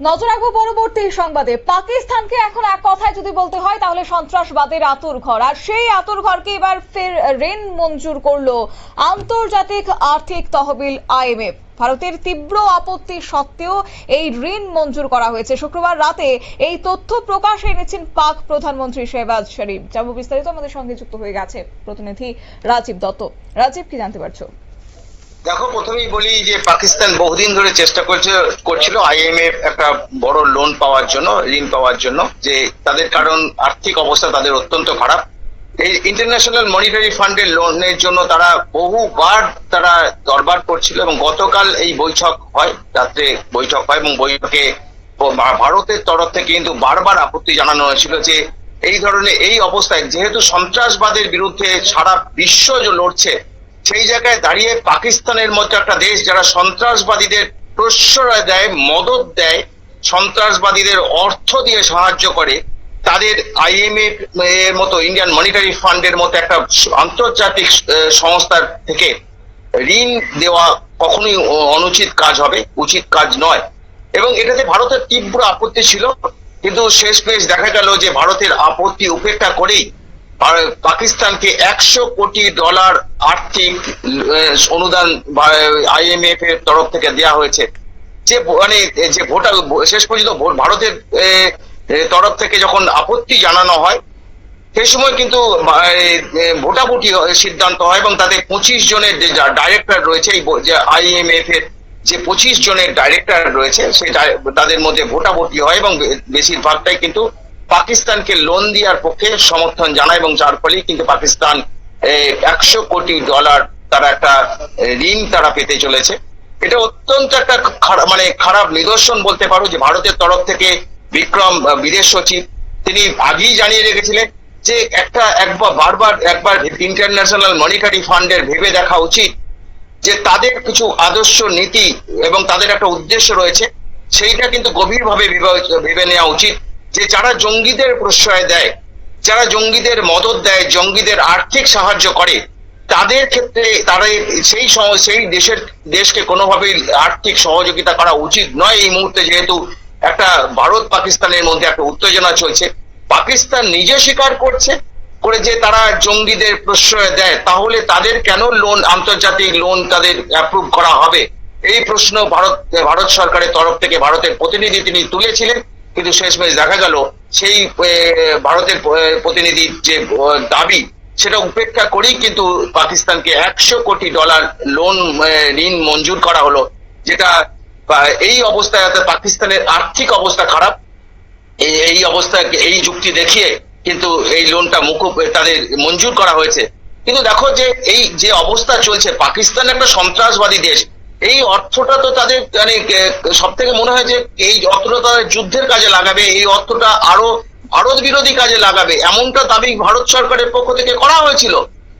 নজর রাখব পরবর্তী সংবাদে। পাকিস্তানকে এখন এক কথায় যদি বলতে হয়, তাহলে সন্ত্রাসবাদের আতুর ঘর। আর সেই আতুর ঘরকে এবার ফের ঋণ মঞ্জুর করল আন্তর্জাতিক আর্থিক তহবিল আইএমএফ ভারতের তীব্র আপত্তি সত্ত্বেও এই ঋণ মঞ্জুর করা হয়েছে। শুক্রবার রাতে এই তথ্য প্রকাশ এনেছেন পাক প্রধানমন্ত্রী শেহবাজ শরীফ। যাব বিস্তারিত আমাদের সঙ্গে যুক্ত হয়ে গেছে প্রতিনিধি রাজীব দত্ত। রাজীব, কি জানতে পারছ? দেখো, প্রথমেই বলি যে পাকিস্তান বহুদিন ধরে চেষ্টা করছে, করছিল আইএমএফ একটা বড় লোন পাওয়ার জন্য, ঋণ পাওয়ার জন্য, যে তাদের কারণ, আর্থিক অবস্থা তাদের অত্যন্ত খারাপ। এই ইন্টারন্যাশনাল মনিটারি ফান্ডের লোনের জন্য তারা বহুবার তারা দরবার করছিল এবং গতকাল এই বৈঠক হয়, রাত্রে বৈঠক হয় এবং বৈঠকে ভারতের তরফ থেকে কিন্তু বারবার আপত্তি জানানো হয়েছিল যে এই ধরনের, এই অবস্থায় যেহেতু সন্ত্রাসবাদের বিরুদ্ধে সারা বিশ্ব যে লড়ছে সেই জায়গায় দাঁড়িয়ে পাকিস্তানের মতো একটা দেশ যারা সন্ত্রাসবাদীদের প্রশ্রয় দেয় মদত দেয়, সন্ত্রাসবাদীদের অর্থ দিয়ে সাহায্য করে, তাদের আইএমএফ এর মতো, ইন্ডিয়ান মনিটারি ফান্ডের মতো একটা আন্তর্জাতিক সংস্থার থেকে ঋণ দেওয়া কখনোই অনুচিত কাজ হবে, উচিত কাজ নয়। এবং এটাতে ভারতের তীব্র আপত্তি ছিল, কিন্তু শেষমেশ দেখা গেল যে ভারতের আপত্তি উপেক্ষা করেই পাকিস্তানকে একশো কোটি ডলার আর্থিক অনুদান আইএমএফ এর তরফ থেকে দেওয়া হয়েছে। যে মানে যে ভোটা শেষ পর্যন্ত ভারতের তরফ থেকে যখন আপত্তি জানানো হয়, সেই সময় কিন্তু ভোটাভুটি সিদ্ধান্ত হয় এবং তাদের পঁচিশ জনের যে ডাইরেক্টর রয়েছে, এই যে আইএমএফ এর যে পঁচিশ জনের ডাইরেক্টর রয়েছে সেই তাদের মধ্যে ভোটাভুটি হয় এবং বেশিরভাগটাই কিন্তু পাকিস্তানকে লোন দেওয়ার পক্ষে সমর্থন জানায় এবং যার ফলে কিন্তু পাকিস্তান একশো কোটি ডলার তারা একটা ঋণ তারা পেতে চলেছে। এটা অত্যন্ত একটা খারাপ মানে খারাপ নিদর্শন বলতে পারো যে ভারতের তরফ থেকে বিক্রম বিদেশ সচিব, তিনি আগেই জানিয়ে রেখেছিলেন যে একটা একবার, বারবার, একবার ইন্টারন্যাশনাল মনিটারি ফান্ডের ভেবে দেখা উচিত যে তাদের কিছু আদর্শ নীতি এবং তাদের একটা উদ্দেশ্য রয়েছে, সেইটা কিন্তু গভীরভাবে ভেবে নেওয়া উচিত। যে যারা জঙ্গিদের প্রশ্রয় দেয়, যারা জঙ্গিদের মদত দেয়, জঙ্গিদের আর্থিক সাহায্য করে, তাদের ক্ষেত্রে তারা সেই সেই দেশের, দেশকে কোনোভাবেই আর্থিক সহযোগিতা করা উচিত নয়। এই মুহূর্তে যেহেতু একটা ভারত পাকিস্তানের মধ্যে একটা উত্তেজনা চলছে, পাকিস্তান নিজে স্বীকার করছে, করে যে তারা জঙ্গিদের প্রশ্রয় দেয়, তাহলে তাদের কেন লোন আন্তর্জাতিক লোন তাদের অ্যাপ্রুভ করা হবে? এই প্রশ্ন ভারত ভারত সরকারের তরফ থেকে ভারতের প্রতিনিধি তিনি তুলেছিলেন। কিন্তু শেষমেশ দেখা গেল, সেই ভারতের প্রতিনিধির যে দাবি, সেটা উপেক্ষা করেই কিন্তু পাকিস্তানকে একশো কোটি ডলার লোন ঋণ মঞ্জুর করা হলো, যেটা এই অবস্থায় অর্থাৎ পাকিস্তানের আর্থিক অবস্থা খারাপ। এই অবস্থায় এই যুক্তি দেখিয়ে কিন্তু এই লোনটা মুকুব তাদের মঞ্জুর করা হয়েছে। কিন্তু দেখো যে, এই যে অবস্থা চলছে, পাকিস্তান একটা সন্ত্রাসবাদী দেশ। এই অর্থটা তো তাদের মানে সব থেকে মনে হয় যে এই অর্থটা তাদের যুদ্ধের কাজে লাগাবে, এই অর্থটা আরও ভারত বিরোধী কাজে লাগাবে, এমনটা দাবি ভারত সরকারের পক্ষ থেকে করা হয়েছিল।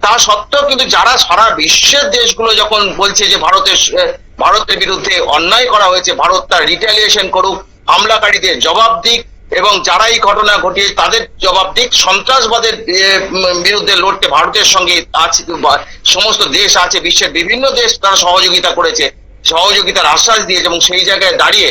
তা সত্ত্বেও কিন্তু যারা সারা বিশ্বের দেশগুলো যখন বলছে যে ভারতের ভারতের বিরুদ্ধে অন্যায় করা হয়েছে, ভারত তার রিটালিয়েশন করুক, হামলাকারীদের জবাব দিক এবং যারা এই ঘটনা ঘটিয়ে তাদের জবাব দিক, সন্ত্রাসবাদের বিরুদ্ধে লড়তে ভারতের সঙ্গে আছে সমস্ত দেশ আছে, বিশ্বের বিভিন্ন দেশ তারা সহযোগিতা করেছে, সহযোগিতার আশ্বাস দিয়েছে এবং সেই জায়গায় দাঁড়িয়ে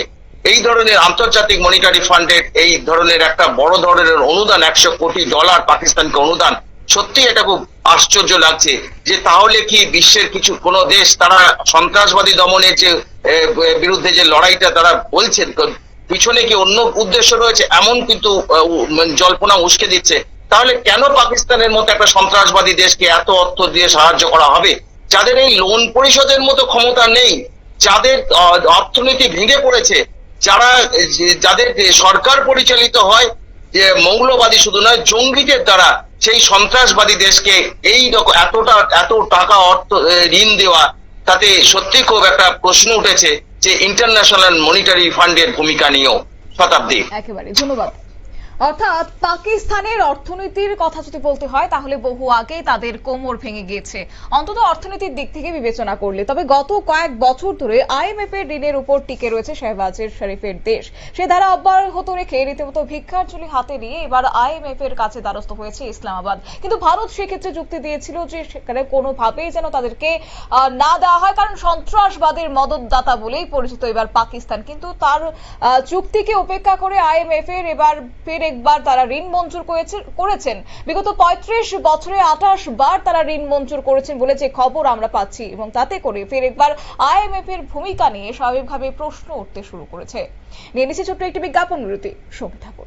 এই ধরনের আন্তর্জাতিক মনিটারি ফান্ডের এই ধরনের একটা বড় ধরনের অনুদান, একশো কোটি ডলার পাকিস্তানকে অনুদান সত্যি এটা খুব আশ্চর্য লাগছে যে তাহলে কি বিশ্বের কিছু, কোন দেশ তারা সন্ত্রাসবাদী দমনের যে বিরুদ্ধে যে লড়াইটা তারা বলছেন পিছনে কি অন্য উদ্দেশ্য রয়েছে? এমন কিন্তু মানে জল্পনা উস্কে দিচ্ছে। তাহলে কেন পাকিস্তানের মতো একটা সন্ত্রাসবাদী দেশকে এত অর্থ দিয়ে সাহায্য করা হবে? যাদের এই লোন পরিশোধের মতো ক্ষমতা নেই, যাদের অর্থনীতি ভেঙে পড়েছে, যারা যাদের সরকার পরিচালিত হয়, যে মৌলবাদী শুধু নয়, জঙ্গিদের দ্বারা সেই সন্ত্রাসবাদী দেশকে এই রকম এতটা, এত টাকা অর্থ ঋণ দেওয়া, তাতে সত্যি খুব একটা প্রশ্ন উঠেছে। যে ইন্টারন্যাশনাল মনিটারি ফান্ডের ভূমিকা নিয়েও শতাব্দী। একেবারে ধন্যবাদ। অর্থাৎ পাকিস্তানের অর্থনীতির কথা যদি বলতে হয়, তাহলে বহু আগেই তাদের কোমর ভেঙে গিয়েছে। অন্তত অর্থনীতির দিক থেকে বিবেচনা করলে, তবে গত কয়েক বছর ধরে আইএমএফ এর ঋণের উপর টিকে রয়েছে শেহবাজের শরীফের দেশ। সে ধারা অব্যাহত রেখে রীতিমতো ভিক্ষার ঝুলি হাতে নিয়ে এবার আইএমএফ এর কাছে দ্বারস্থ হয়েছে ইসলামাবাদ। কিন্তু ভারত সেক্ষেত্রে যুক্তি দিয়েছিল যে সেখানে কোনোভাবেই যেন তাদেরকে না দেওয়া হয়, কারণ সন্ত্রাসবাদের মদতদাতা বলেই পরিচিত এবার পাকিস্তান। কিন্তু তার চুক্তিকে উপেক্ষা করে আইএমএফ এর এবার ফের একবার তারা ঋণ মঞ্জুর করেছে- করেছেন। বিগত পঁয়ত্রিশ বছরে আঠাশ বার তারা ঋণ মঞ্জুর করেছেন বলে যে খবর আমরা পাচ্ছি এবং তাতে করে ফের একবার আইএমএফ এর ভূমিকা নিয়ে স্বাভাবিকভাবে প্রশ্ন উঠতে শুরু করেছে। নিয়ে নিচ্ছে ছোট্ট একটি বিজ্ঞাপন বিরতি। সঙ্গে থাকুন।